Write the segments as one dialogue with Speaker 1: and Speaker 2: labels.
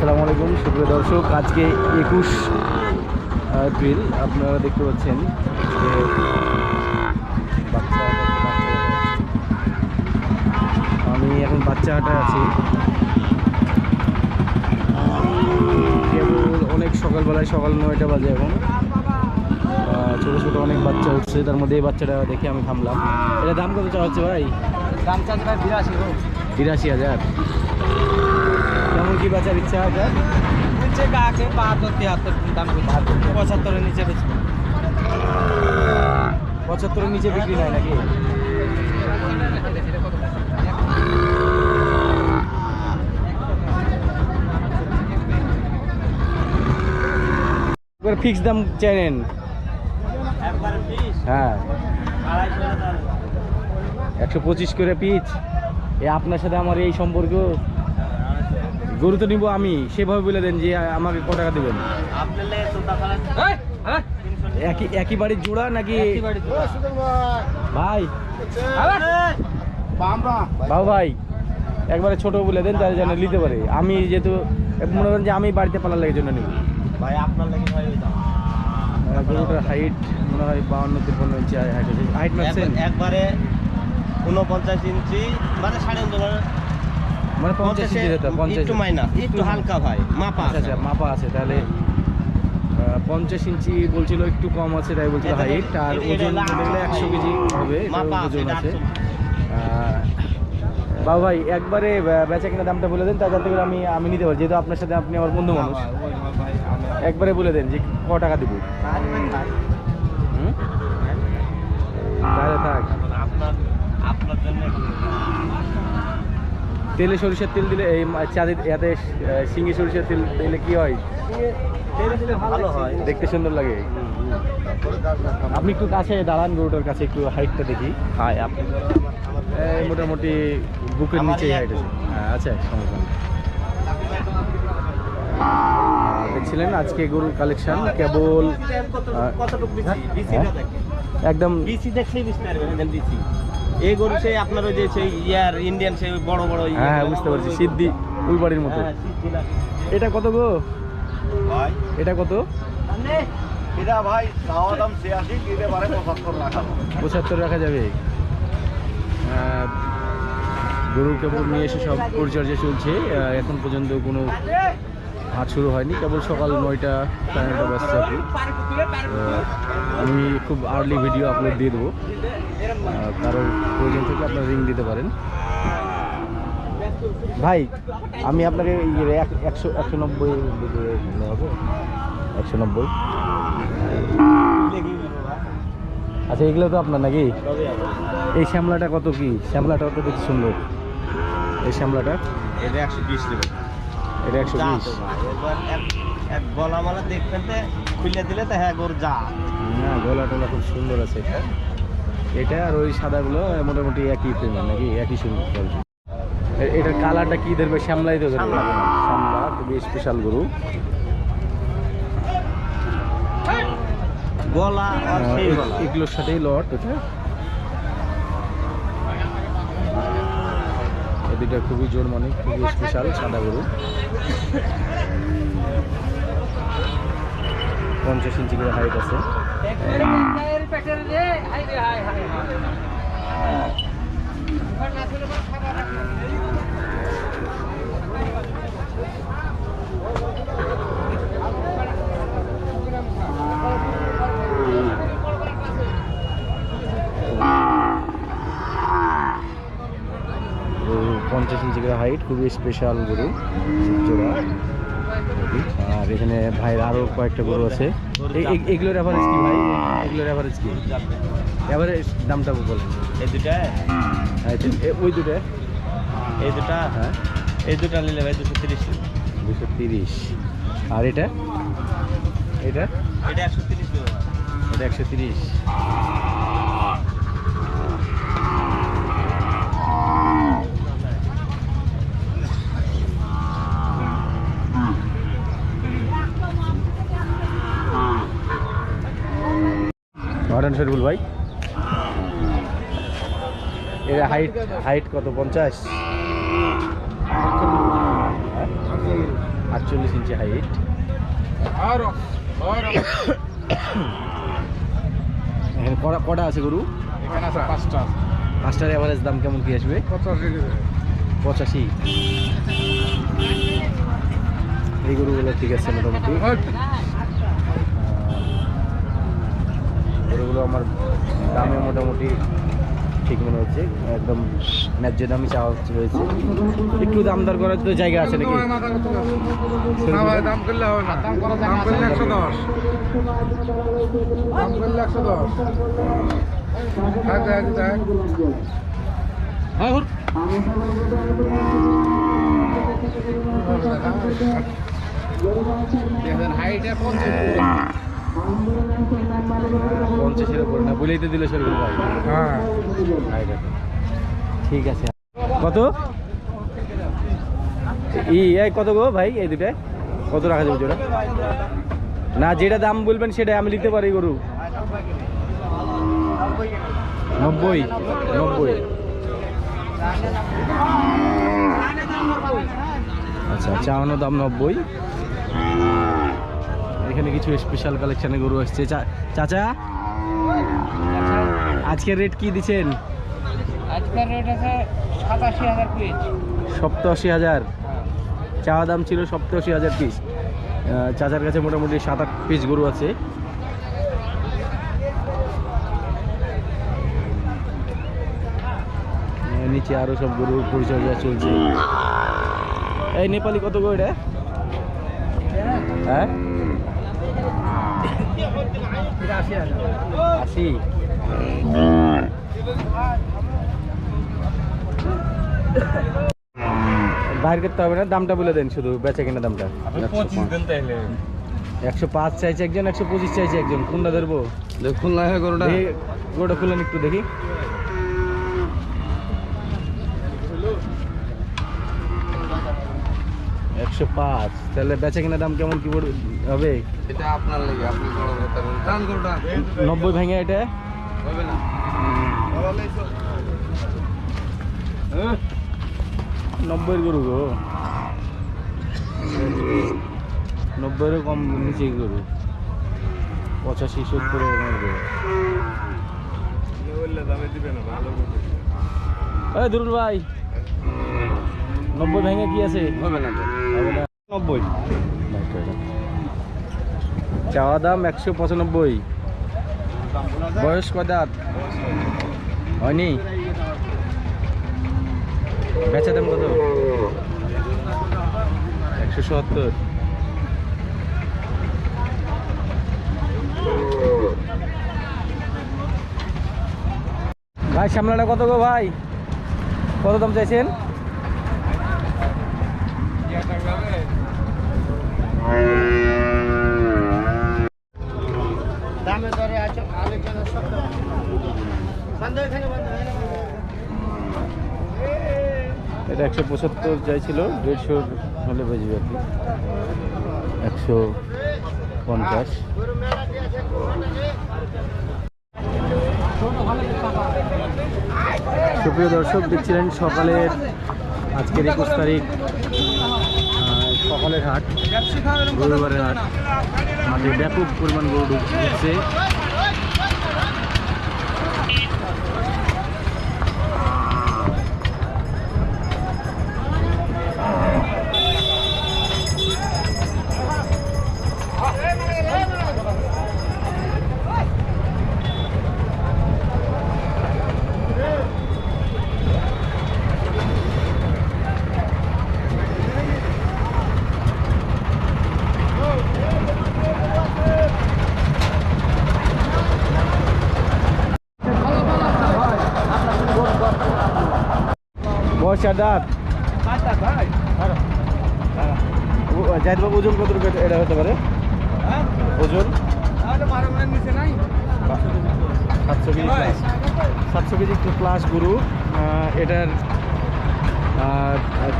Speaker 1: আসসালামু আলাইকুম সুপ্রিয় দর্শক আজকে একুশ এপ্রিল আপনারা দেখতে পাচ্ছেন যে বাচ্চা আমি এখন বাচ্চা হাটায় আছি। কেবল অনেক সকালবেলায় সকাল নয়টা বাজে এখন। ছোটো ছোটো অনেক বাচ্চা উঠছে তার মধ্যে এই বাচ্চাটা দেখে আমি থামলাম। এটা দাম কত চাওয়া হচ্ছে ভাই?
Speaker 2: দাম চাচ্ছে ভাই বিরাশি
Speaker 1: তিরাশি হাজার। কেমন কি বাচ্চার ইচ্ছা হাজার
Speaker 2: নিচে গাছে বাহাত্তর তিয়াত্তর দাম পঁচাত্তরের নিচে বেশি।
Speaker 1: পঁচাত্তরের নিচে বিক্রি হয় নাকি? ফিক্স দাম
Speaker 2: পিস
Speaker 1: হ্যাঁ। একশো পঁচিশ করে পিচ এ আপনার সাথে আমার এই সম্পর্ক। গরু তো নিব আমি সেভাবে বলে দেন যে আমাকে ক টাকা দেবেন। একই একই বাড়ির জোড়া নাকি? ভাই বাবু ভাই একবারে ছোট বলে দেন তাহলে যেন নিতে পারে। আমি যেহেতু মনে করেন যে আমি বাড়িতে পালার লাগে জন্য নিব।
Speaker 2: ভাই আপনার লেগে ভাই
Speaker 1: গরুটার হাইট মনে হয় বাউন্ন তিপ্পান্ন ইঞ্চি হাইট মারছেন
Speaker 2: একবারে উনপঞ্চাশ ইঞ্চি মানে সাড়ে
Speaker 1: মানে পঞ্চাশ ইঞ্চি যেত পঞ্চাশ
Speaker 2: একটু মাইনাস একটু হালকা ভাই মাপা
Speaker 1: আচ্ছা আচ্ছা মাপা আছে তাহলে পঞ্চাশ ইঞ্চি বলছিল একটু কম আছে তাই বলছিল হাইট আর ওজন বলতে একশো কেজি হবে
Speaker 2: আছে
Speaker 1: ওজন আছে। বাবু ভাই একবারে বেচা কিনা দামটা বলে দেন তা যাতে করে আমি আমি নিতে পারি যেহেতু আপনার সাথে আপনি আমার বন্ধু মানুষ। একবারে বলে দেন যে ক টাকা দিব। তাহলে থাক।
Speaker 2: আপনার আপনার জন্য
Speaker 1: তেলে সরিষার তেল দিলে এই চাঁদের এতে শিঙি সরিষার তেল দিলে কি হয়? দেখতে সুন্দর লাগে। আপনি একটু কাছে দাঁড়ান গরুটার কাছে একটু হাইটটা দেখি।
Speaker 2: হাই আপনি
Speaker 1: মোটামুটি বুকের নিচে হাইট আছে। হ্যাঁ আচ্ছা সমস্যা। দেখছিলেন আজকে গরুর কালেকশন কেবল হ্যাঁ?
Speaker 2: দেখেন।
Speaker 1: একদম
Speaker 2: বিসি দেখলেই বুঝতে পারবেন বিসি এই গরু সেই আপনার ওই যে সেই ইয়ার ইন্ডিয়ান সেই বড় বড়
Speaker 1: হ্যাঁ হ্যাঁ বুঝতে পারছি সিদ্ধি উলবাড়ির মতো।
Speaker 2: হ্যাঁ।
Speaker 1: এটা কত গো?
Speaker 3: ভাই।
Speaker 1: এটা কত?
Speaker 3: এটা ভাই চাওয়া দাম ছিয়াশি দিতে পারে পঁচাত্তর রাখা।
Speaker 1: পঁচাত্তর রাখা যাবে। গরু কেবল নিয়ে এসে সব পরিচর্যা চলছে। এখন পর্যন্ত কোনো হাট শুরু হয়নি। কেবল সকাল নয়টা সাড়ে নয়টা বাজছে। আমি খুব আর্লি ভিডিও আপলোড দিয়ে দেবো। কারোর প্রয়োজন থেকে আপনার রিং দিতে পারেন। ভাই আমি আপনাকে একশো একশো নব্বই হবে। একশো নব্বই। আচ্ছা এগুলো তো আপনার নাকি? এই শ্যামলাটা কত কি? শ্যামলাটা কত দেখতে সুন্দর? এই শ্যামলাটা?
Speaker 2: এটা একশো বিশ
Speaker 1: এটা একশো বিশ।
Speaker 2: এক- এক গলা মালা দেখবেন খুলে দিলে তো হ্যাঁ গরু যা।
Speaker 1: না গলা টলা খুব সুন্দর আছে। এটা এটা আর ওই সাদাগুলো মোটামুটি একই প্রেমের নাকি? একই সুন্দর। এটার কালারটা কি দেখবে শ্যামলাই তো
Speaker 2: শ্যামলা।
Speaker 1: খুবই স্পেশাল গরু।
Speaker 2: গলা গলা।
Speaker 1: এগুলোর সাথেই লট এটা। দুইটা খুবই জোর মানে খুবই স্পেশাল সাদা গরু। পঞ্চাশ ইঞ্চি করে হাইট আছে। পঞ্চাশ ইঞ্চি করে হাইট খুবই স্পেশাল গরু আর এখানে ভাইয়ের আরও কয়েকটা গরু আছে। এগুলোর অ্যাভারেজ কি ভাই? এগুলোর অ্যাভারেজ কি? অ্যাভারেজ দামটা বলেন।
Speaker 2: এই দুটা?
Speaker 1: হ্যাঁ, ওই দুটা?
Speaker 2: এই দুটা?
Speaker 1: হ্যাঁ।
Speaker 2: এই দুটা নিলে ভাই দুশো তিরিশ।
Speaker 1: দুশো তিরিশ। আর এটা? এটা?
Speaker 2: এটা একশো তিরিশ
Speaker 1: এটা একশো তিরিশ। মডার্ন শরীফুল ভাই। এর হাইট হাইট কত? পঞ্চাশ? আটচল্লিশ ইঞ্চি হাইট এখানে কটা কটা আছে গরু? পাঁচটার অ্যাভারেজ দাম কেমন কি আসবে?
Speaker 3: পঁচাশি।
Speaker 1: এই গরুগুলো ঠিক আছে মোটামুটি আহ, গরুগুলো আমার দামে মোটামুটি ঠিক মনে হচ্ছে। একদম ন্যায্য দামই চাওয়া হচ্ছে রয়েছে। একটু দাম দর করার তো জায়গা আছে নাকি?
Speaker 3: দাম করলে হবে না। দাম করা দাম করলে একশো দশ। দাম করলে একশো দশ। দেখ
Speaker 1: হ্যাঁ পঞ্চাশের উপরে না বলেই তো দিল শরীর ভাই।
Speaker 3: হ্যাঁ।
Speaker 1: ঠিক আছে। কত? এই কত গো ভাই এই দুটায়? কত রাখা যাবে জোড়া? না যেটা দাম বলবেন সেটা আমি লিখতে পারি গরু। নব্বই নব্বই। আচ্ছা চাওয়ানো দাম নব্বই। এখানে কিছু স্পেশাল কালেকশনের গরু আসছে। চা- চাচা? আজকের রেট কি দিচ্ছেন?
Speaker 4: আজকের রেট আছে সাতাশি হাজার পিস
Speaker 1: সপ্তাশি হাজার? চাওয়া দাম ছিল সপ্তাশি হাজার পিস চাচার কাছে মোটামুটি সাত আট পিস গরু আছে। নিচে আরও সব গরু পরিচর্যা চলছে। এই নেপালি কত গো এটা? হ্যাঁ? আশি বাইর করতে হবে না দামটা বলে দেন শুধু বেচা কিনা দামটা। একশো পাঁচ চাইছে একজন একশো পঁচিশ চাইছে একজন। কোনটা ধরবো?
Speaker 3: খুলনা না গরুটা।
Speaker 1: দেখি, গরুটা খুলেন একটু দেখি। একশো পাঁচ। তাহলে বেচা কিনা দাম কেমন কি হবে?
Speaker 3: এটা আপনার লাগে আপনি
Speaker 1: নব্বই ভেঙে এটা?
Speaker 3: হবে না।
Speaker 1: নব্বই গরু গো। নব্বইয়েরও কম নিচে গরু। পঁচাশি সত্তর দুরুল ভাই নব্বই ভেঙে কি আছে?
Speaker 3: হবে না
Speaker 1: চাওয়া দাম একশো পঁচানব্বই। বয়স কয় দাঁত? হয়নি? বেচা দাম কত? একশো সত্তর। ভাই, সামলাটা কত গো ভাই? কত দাম চাইছেন? এটা একশো পঁচাত্তর চাইছিল দেড়শোর হলে বেজবে আর কি। একশো পঞ্চাশ। সুপ্রিয় দর্শক, দেখছিলেন সকালের আজকের একুশ তারিখ। সকালের হাট রবিবারের হাট মাঠে ব্যাপক পরিমাণ গরু ঢুক- ঢুকছে। দাঁত জাহিদ বাবু ওজন কত এটা হতে পারে? ওজন? সাতশো কেজি সাতশো কেজি প্লাস গরু। এটার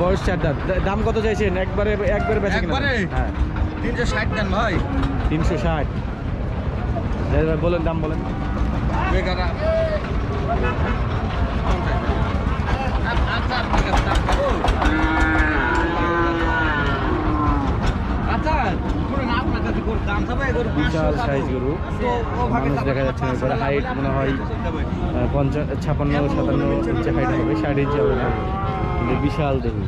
Speaker 1: বয়স চার দাঁত দাম কত চাইছেন? একবারে একবারে বেচা? হ্যাঁ।
Speaker 3: তিনশো ষাট দেন ভাই।
Speaker 1: তিনশো ষাট। বলেন দাম বলেন।
Speaker 3: বেকারা
Speaker 1: বিশাল সাইজ গরু। দেখা যাচ্ছে না হাইট মনে হয় পঞ্চাশ ছাপান্ন, সাতান্ন ইঞ্চি হাইট বিশাল দেখুন।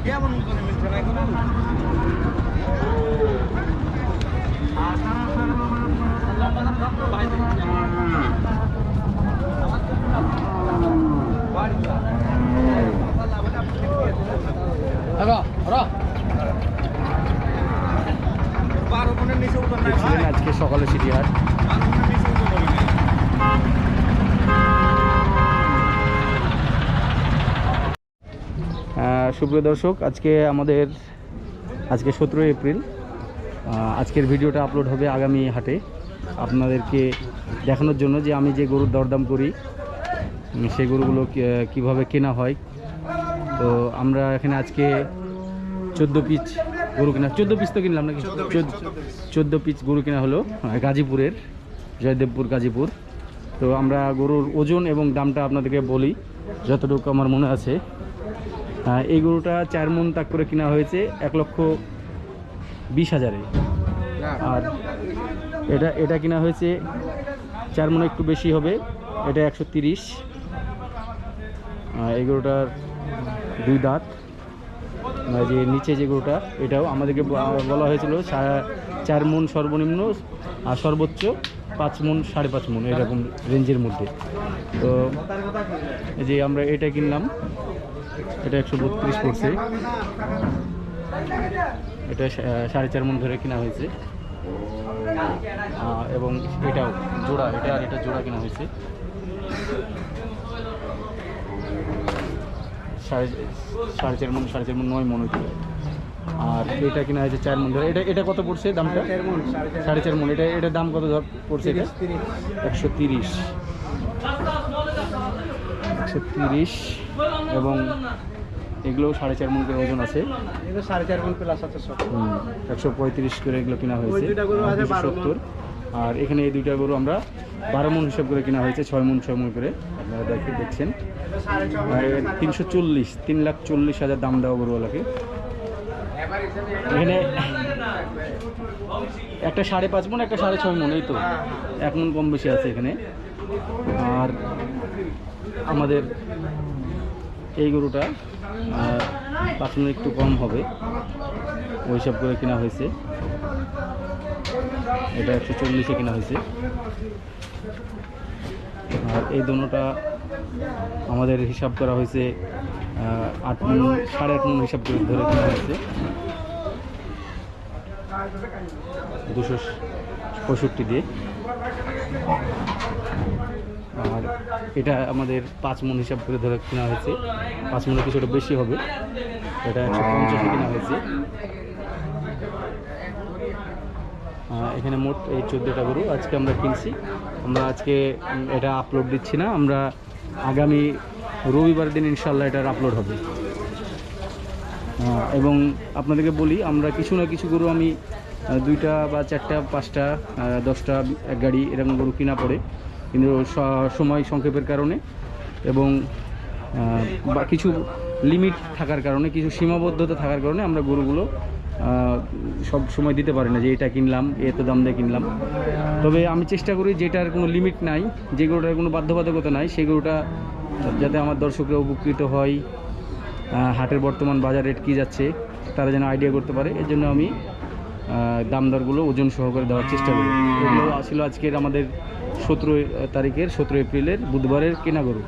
Speaker 1: দেখছিলেন আজকে সকালে সিটি হাট। সুপ্রিয় দর্শক আজকে আমাদের আজকে সতেরোই এপ্রিল। আজকের ভিডিওটা আপলোড হবে আগামী হাটে। আপনাদেরকে দেখানোর জন্য যে আমি যে গরুর দরদাম করি সেই গরুগুলো কীভাবে কেনা হয় তো আমরা এখানে আজকে চোদ্দ পিচ গরু কেনা চোদ্দ পিস তো কিনলাম নাকি? চোদ্দ পিস গরু কেনা হলো গাজীপুরের জয়দেবপুর গাজীপুর। তো আমরা গরুর ওজন এবং দামটা আপনাদেরকে বলি যতটুকু আমার মনে আছে। এই গরুটা চার মন তাক করে কেনা হয়েছে এক লক্ষ বিশ হাজারে। আর এটা এটা কেনা হয়েছে চার মনে একটু বেশি হবে এটা একশো তিরিশ। এই গরুটার দুই দাঁত আর যে নিচে যে গরুটা, এটাও আমাদেরকে বলা হয়েছিল চার মন সর্বনিম্ন আর সর্বোচ্চ পাঁচ মন, সাড়ে পাঁচ মন, এরকম রেঞ্জের মধ্যে। তো যে আমরা এটা কিনলাম, এটা একশো বত্রিশ পড়ছে। এটা সাড়ে চার মন ধরে কেনা হয়েছে। এবং এটাও জোড়া, এটা আর এটা জোড়া কেনা হয়েছে। সাড়ে সাড়ে চার মন সাড়ে চার মন নয় মন হয়েছিল আর এটা কিনা হয়েছে চার মন ধরে। এটা এটা কত পড়ছে দামটা? সাড়ে চার মন এটা এটার দাম কত ধর পড়ছে এটা? একশো তিরিশ। একশো তিরিশ। এবং এগুলোও সাড়ে চার মন করে ওজন আছে।
Speaker 4: সাড়ে চার মন প্লাস আছে
Speaker 1: একশো পঁয়ত্রিশ করে এগুলো কেনা হয়েছে। সত্তর। আর এখানে এই দুইটা গরু আমরা বারো মন হিসাব করে কেনা হয়েছে ছয় মন ছয় মন করে। আপনারা দেখে দেখছেন। তিনশো চল্লিশ, তিন লাখ চল্লিশ হাজার দাম দেওয়া গরুওয়ালাকে এখানে একটা সাড়ে পাঁচ মন, একটা সাড়ে ছয় মন, এই তো। এক মন কম বেশি আছে এখানে। আর আমাদের এই গরুটা পাঁচ মন একটু কম হবে। ওই হিসাব করে কেনা হয়েছে। এটা একশো চল্লিশে কেনা হয়েছে। আর এই দোনোটা আমাদের হিসাব করা হয়েছে আট মন সাড়ে আট মন হিসাব করে ধরে কেনা হয়েছে। দুশো পঁয়ষট্টি দিয়ে। আর এটা আমাদের পাঁচ মন হিসাব করে ধরে কেনা হয়েছে। পাঁচ মনে কিছুটা বেশি হবে। এটা একশো পঞ্চাশে কেনা হয়েছে। এখানে মোট এই চোদ্দোটা গরু আজকে আমরা কিনছি। আমরা আজকে এটা আপলোড দিচ্ছি না। আমরা আগামী রবিবার দিন ইনশাল্লাহ এটার আপলোড হবে। এবং আপনাদেরকে বলি, আমরা কিছু না কিছু গরু আমি দুইটা বা চারটা, পাঁচটা দশটা এক গাড়ি এরকম গরু কিনা পড়ে। কিন্তু সময় সংক্ষেপের কারণে এবং বা কিছু লিমিট থাকার কারণে, কিছু সীমাবদ্ধতা থাকার কারণে আমরা গরুগুলো সব সময় দিতে পারি না যে এটা কিনলাম, এত দাম দিয়ে কিনলাম। তবে আমি চেষ্টা করি যেটার কোনো লিমিট নাই, যে গরুটার কোনো বাধ্যবাধকতা নাই, সেই গরুটা যাতে আমার দর্শকরা উপকৃত হয় হাটের বর্তমান বাজার রেট কী যাচ্ছে, তারা যেন আইডিয়া করতে পারে, এর জন্য আমি দাম দরগুলো ওজন সহকারে দেওয়ার চেষ্টা করি। এগুলো আসলে আজকের আমাদের সতেরো তারিখের সতেরো এপ্রিলের বুধবারের কেনা গরু।